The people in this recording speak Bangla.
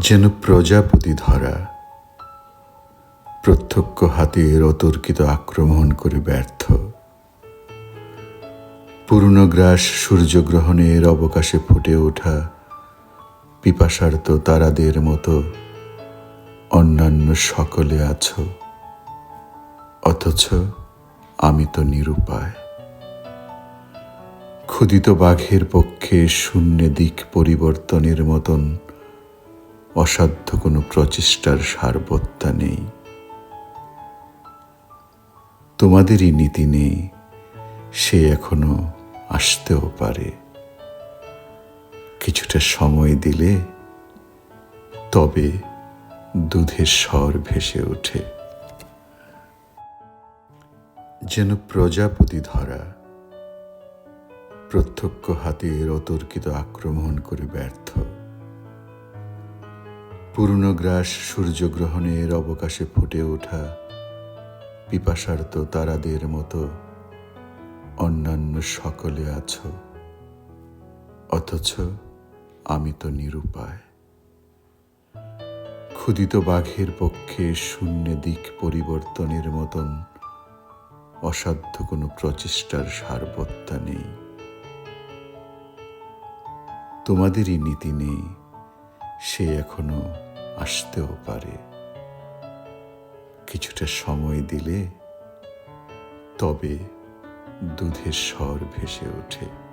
যেন প্রজাপতি ধরা। প্রত্যক্ষ হাতের অতর্কিত আক্রমণ করে ব্যর্থ। পূর্ণগ্রাস সূর্যগ্রহণের অবকাশে ফুটে ওঠা পিপাসার্ত তারাদের মতো অন্যান্য সকলে আছো। অথচ আমি তো নিরুপায়। ক্ষুদিত বাঘের পক্ষে শূন্য দিক পরিবর্তনের মতন অসাধ্য কোনো প্রচেষ্টার সারবত্তা নেই। তোমাদেরই নীতি নেই, সে এখনও আসতেও পারে। কিছুটা সময় দিলে তবে দুধের স্বর ভেসে ওঠে। যেন প্রজাপতি ধরা প্রত্যক্ষ হাতের অতর্কিত আক্রমণ করে ব্যর্থ। পূর্ণগ্রাস সূর্যগ্রহণের অবকাশে ফুটে ওঠা পিপাসার্ত তারাদের মতো অন্যান্য সকলে আছো। অথচ আমি তো নিরুপায়। ক্ষুদিত বাঘের পক্ষে শূন্য দিক পরিবর্তনের মতন অসাধ্য কোনো প্রচেষ্টার সারবত্তা নেই। তোমাদেরই নীতি নেই। সে এখনও আসতেও পারে। কিছুটা সময় দিলে তবে দুধের স্বর ভেসে ওঠে।